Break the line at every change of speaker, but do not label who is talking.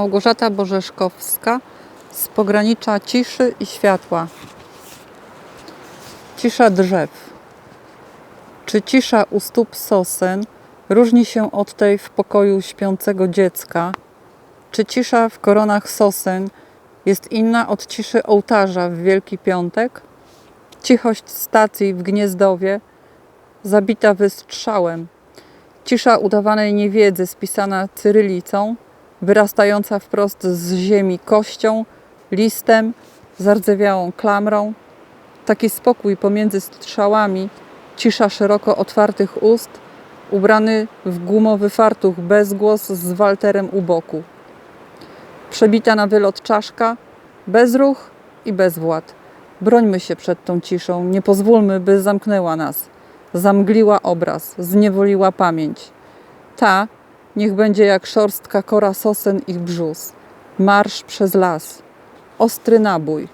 Małgorzata Borzeszkowska z pogranicza ciszy i światła. Cisza drzew. Czy cisza u stóp sosen różni się od tej w pokoju śpiącego dziecka? Czy cisza w koronach sosen jest inna od ciszy ołtarza w Wielki Piątek? Cichość stacji w Gniezdowie zabita wystrzałem. Cisza udawanej niewiedzy spisana cyrylicą, wyrastająca wprost z ziemi kością, listem, zardzewiałą klamrą. Taki spokój pomiędzy strzałami, cisza szeroko otwartych ust, ubrany w gumowy fartuch bezgłos z walterem u boku. Przebita na wylot czaszka, bezruch i bezwład. Brońmy się przed tą ciszą, nie pozwólmy, by zamknęła nas. Zamgliła obraz, zniewoliła pamięć. Ta niech będzie jak szorstka kora sosen ich brzus. Marsz przez las. Ostry nabój.